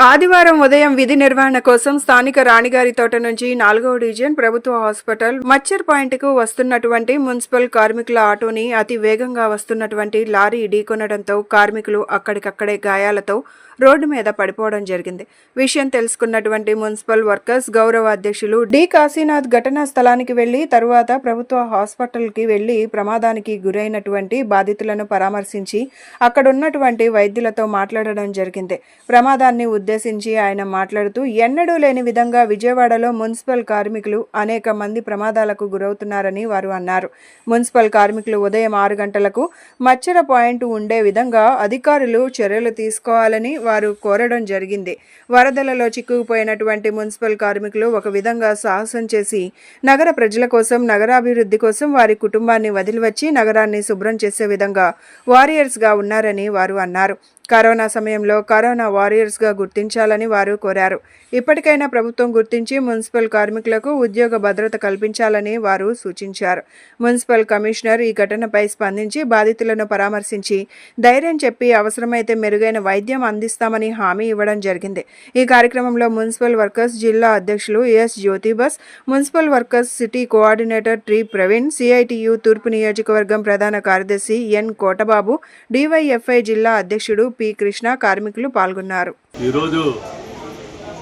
ఆదివారం ఉదయం విధి నిర్వహణ కోసం స్థానిక రాణిగారి తోట నుంచి నాలుగవ డివిజన్ ప్రభుత్వ హాస్పిటల్ మచ్చర్ పాయింట్కు వస్తున్నటువంటి మున్సిపల్ కార్మికుల ఆటోని అతి వేగంగా వస్తున్నటువంటి లారీ ఢీకొనడంతో కార్మికులు అక్కడికక్కడే గాయాలతో రోడ్డు మీద పడిపోవడం జరిగింది. విషయం తెలుసుకున్నటువంటి మున్సిపల్ వర్కర్స్ గౌరవ అధ్యక్షులు డి. కాశీనాథ్ ఘటనా స్థలానికి వెళ్ళి తరువాత ప్రభుత్వ హాస్పిటల్కి వెళ్ళి ప్రమాదానికి గురైనటువంటి బాధితులను పరామర్శించి అక్కడున్నటువంటి వైద్యులతో మాట్లాడడం జరిగింది. ప్రమాదాన్ని ఉద్దేశించి ఆయన మాట్లాడుతూ ఎన్నడూ లేని విధంగా విజయవాడలో మున్సిపల్ కార్మికులు అనేక మంది ప్రమాదాలకు గురవుతున్నారని వారు అన్నారు. మున్సిపల్ కార్మికులు ఉదయం ఆరు గంటలకు మచ్చర పాయింట్ ఉండే విధంగా అధికారులు చర్యలు తీసుకోవాలని వారు కోరడం జరిగింది. వరదలలో చిక్కుకుపోయినటువంటి మున్సిపల్ కార్మికులు ఒక విధంగా సాహసం చేసి నగర ప్రజల కోసం నగరాభివృద్ధి కోసం వారి కుటుంబాన్ని వదిలివచ్చి నగరాన్ని శుభ్రం చేసే విధంగా వారియర్స్గా ఉన్నారని వారు అన్నారు. కరోనా సమయంలో కరోనా వారియర్స్గా గుర్తించాలని వారు కోరారు. ఇప్పటికైనా ప్రభుత్వం గుర్తించి మున్సిపల్ కార్మికులకు ఉద్యోగ భద్రత కల్పించాలని వారు సూచించారు. మున్సిపల్ కమిషనర్ ఈ ఘటనపై స్పందించి బాధితులను పరామర్శించి ధైర్యం చెప్పి అవసరమైతే మెరుగైన వైద్యం అందిస్తామని హామీ ఇవ్వడం జరిగింది. ఈ కార్యక్రమంలో మున్సిపల్ వర్కర్స్ జిల్లా అధ్యక్షులు S Jyotibas municipal workers city coordinator tree Praveen CITU తూర్పు నియోజకవర్గం ప్రధాన కార్యదర్శి ఎన్ కోటబాబు డివైఎఫ్ఐ జిల్లా అధ్యక్షుడు పి. కృష్ణ కార్మికులు పాల్గొన్నారు. ఈరోజు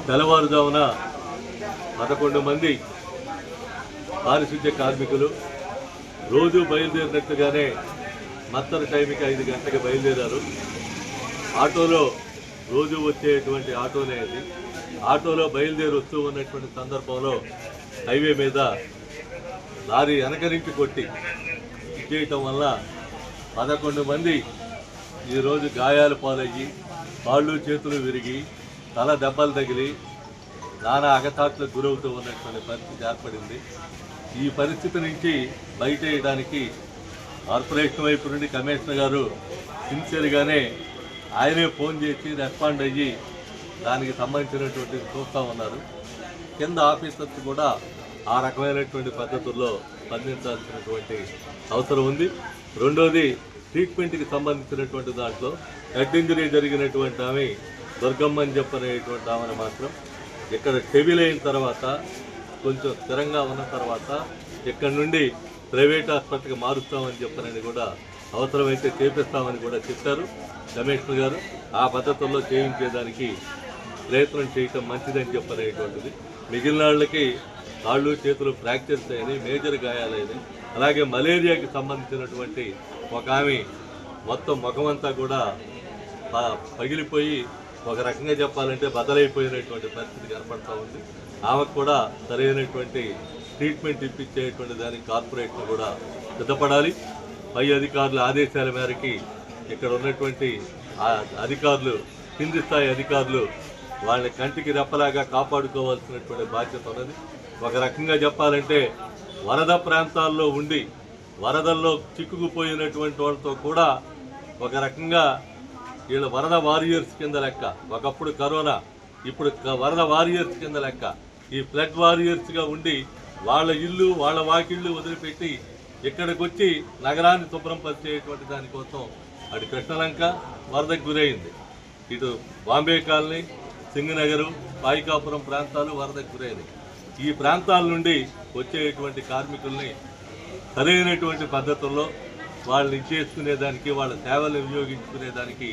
తెల్లవారుజామున పదకొండు మంది పారిశుద్ధ్య కార్మికులు రోజు బయలుదేరినట్టుగానే మత్తర టైంకి ఐదు గంటలకు బయలుదేరారు. ఆటోలో రోజు వచ్చేటువంటి ఆటోనే అది ఆటోలో బయలుదేరి వస్తూ ఉన్నటువంటి సందర్భంలో హైవే మీద లారీ వెనకరించి కొట్టి చేయటం వల్ల పదకొండు మంది ఈరోజు గాయాలు పాలయ్యి కాళ్ళు చేతులు విరిగి తల దెబ్బలు తగిలి నానా అగతాట్లకు గురవుతూ ఉన్నటువంటి పరిస్థితి ఏర్పడింది. ఈ పరిస్థితి నుంచి బయటేయడానికి కార్పొరేషన్ వైపు నుండి కమిషనర్ గారు సిన్సియర్గానే ఆయనే ఫోన్ చేసి రెస్పాండ్ అయ్యి దానికి సంబంధించినటువంటి చూస్తూ ఉన్నారు. కింద ఆఫీసర్స్ కూడా ఆ రకమైనటువంటి పద్ధతుల్లో స్పందించాల్సినటువంటి అవసరం ఉంది. రెండోది ట్రీట్మెంట్కి సంబంధించినటువంటి దాంట్లో హెడ్ ఇంజరీ జరిగినటువంటి ఆమె దుర్గమ్మ అని చెప్పనేటువంటి ఆమెను మాత్రం ఇక్కడ స్టెబిల్ అయిన తర్వాత కొంచెం స్థిరంగా ఉన్న తర్వాత ఇక్కడ నుండి ప్రైవేట్ హాస్పిటల్కి మారుస్తామని చెప్పనని కూడా అవసరమైతే చేపిస్తామని కూడా చెప్పారు కమిషనర్ గారు. ఆ పద్ధతుల్లో చేయించేదానికి ప్రయత్నం చేయటం మంచిదని చెప్పనేటువంటిది. మిగిలిన వాళ్ళకి కాళ్ళు చేతులు ఫ్రాక్చర్స్ అయినాయి మేజర్ గాయాలైనాయి. అలాగే మలేరియాకి సంబంధించినటువంటి ఒక ఆమె మొత్తం ముఖమంతా కూడా పగిలిపోయి ఒక రకంగా చెప్పాలంటే బదలైపోయినటువంటి పరిస్థితి కనపడతా ఉంది. ఆమెకు కూడా సరైనటువంటి ట్రీట్మెంట్ ఇప్పించేటువంటి దానికి కార్పొరేషన్ కూడా సిద్ధపడాలి. పై అధికారుల ఆదేశాల మేరకి ఇక్కడ ఉన్నటువంటి అధికారులు కింది స్థాయి అధికారులు వాళ్ళ కంటికి రెప్పలాగా కాపాడుకోవాల్సినటువంటి బాధ్యత ఉన్నది. ఒక రకంగా చెప్పాలంటే వరద ప్రాంతాల్లో ఉండి వరదల్లో చిక్కుకుపోయినటువంటి వాళ్ళతో కూడా ఒక రకంగా వీళ్ళ వరద వారియర్స్ కింద లెక్క. ఒకప్పుడు కరోనా ఇప్పుడు వరద వారియర్స్ కింద లెక్క. ఈ ఫ్లడ్ వారియర్స్గా ఉండి వాళ్ళ ఇల్లు వాళ్ళ వాకిళ్ళు వదిలిపెట్టి ఇక్కడికి వచ్చి నగరాన్ని శుభ్రం పరిచేటువంటి దానికోసం అటు కృష్ణలంక వరదకు గురైంది. ఇటు బాంబే కాలనీ సింగనగరు పాయికాపురం ప్రాంతాలు వరదకు గురైనవి ఈ ప్రాంతాల నుండి వచ్చేటువంటి కార్మికుల్ని సరైనటువంటి పద్ధతుల్లో వాళ్ళని ఇచ్చేసుకునేదానికి వాళ్ళ సేవలు వినియోగించుకునేదానికి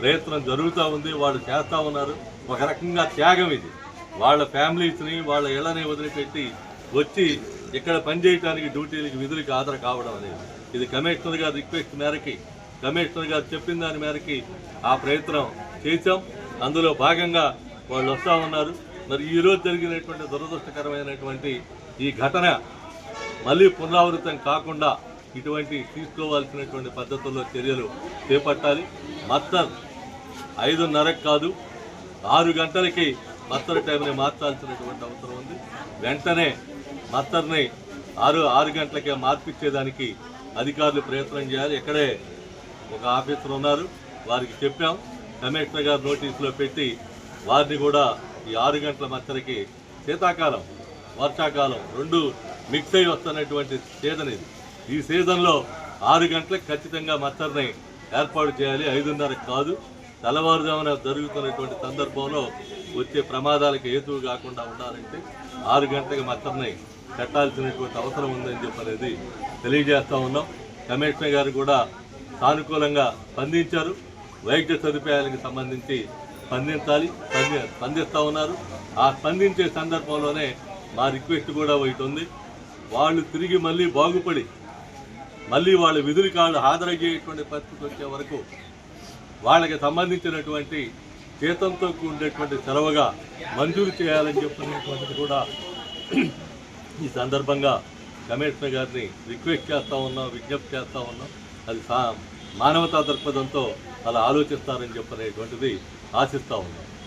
ప్రయత్నం జరుగుతూ ఉంది వాళ్ళు చేస్తూ ఉన్నారు. ఒక రకంగా త్యాగం ఇది. వాళ్ళ ఫ్యామిలీస్ని వాళ్ళ ఇళ్ళని వదిలిపెట్టి వచ్చి ఇక్కడ పనిచేయడానికి డ్యూటీలకి విధులకి ఆధార కావడం అనేది. ఇది కమిషనర్ గారి రిక్వెస్ట్ మేరకి కమిషనర్ గారు చెప్పిన దాని మేరకి ఆ ప్రయత్నం చేశాం. అందులో భాగంగా వాళ్ళు వస్తూ ఉన్నారు. మరి ఈరోజు జరిగినటువంటి దురదృష్టకరమైనటువంటి ఈ ఘటన మళ్ళీ పునరావృతం కాకుండా ఇటువంటి తీసుకోవాల్సినటువంటి పద్ధతుల్లో చర్యలు చేపట్టాలి. మత్తర్ ఐదున్నరకు కాదు ఆరు గంటలకి మత్తర్ టైంని మార్చాల్సినటువంటి అవసరం ఉంది. వెంటనే మత్తర్ని ఆరు ఆరు గంటలకే మార్పిచ్చేదానికి అధికారులు ప్రయత్నం చేయాలి. ఇక్కడే ఒక ఆఫీసర్ ఉన్నారు వారికి చెప్పాం. కమిషనర్ గారు నోటీసులో పెట్టి వారిని కూడా ఈ ఆరు గంటల మత్తరికి శీతాకాలం వర్షాకాలం రెండు మిక్స్ అయి వస్తున్నటువంటి సీజన్ ఇది. ఈ సీజన్లో ఆరు గంటలకు ఖచ్చితంగా మచ్చర్ని ఏర్పాటు చేయాలి. ఐదున్నరకు కాదు. తెల్లవారుజామున జరుగుతున్నటువంటి సందర్భంలో వచ్చే ప్రమాదాలకు హేతువు కాకుండా ఉండాలంటే ఆరు గంటలకు మచ్చర్ని కట్టాల్సినటువంటి అవసరం ఉందని చెప్పి అనేది ఉన్నాం. కమిషనర్ గారు కూడా సానుకూలంగా స్పందించారు. వైద్య సదుపాయాలకు సంబంధించి స్పందించాలి. స్పంది స్పందిస్తూ ఉన్నారు. ఆ స్పందించే సందర్భంలోనే మా రిక్వెస్ట్ కూడా ఒకటి ఉంది. వాళ్ళు తిరిగి మళ్ళీ బాగుపడి మళ్ళీ వాళ్ళ విధులు కాళ్ళు హాజరయ్యేటువంటి పరిస్థితి వచ్చే వరకు వాళ్ళకి సంబంధించినటువంటి జీతంతో ఉండేటువంటి సెలవుగా మంజూరు చేయాలని చెప్పినటువంటిది కూడా ఈ సందర్భంగా కమిషనర్ గారిని రిక్వెస్ట్ చేస్తూ ఉన్నాం విజ్ఞప్తి చేస్తూ ఉన్నాం. అది సా మానవతా దృక్పథంతో అలా ఆలోచిస్తారని చెప్పనేటువంటిది ఆశిస్తూ ఉన్నాం.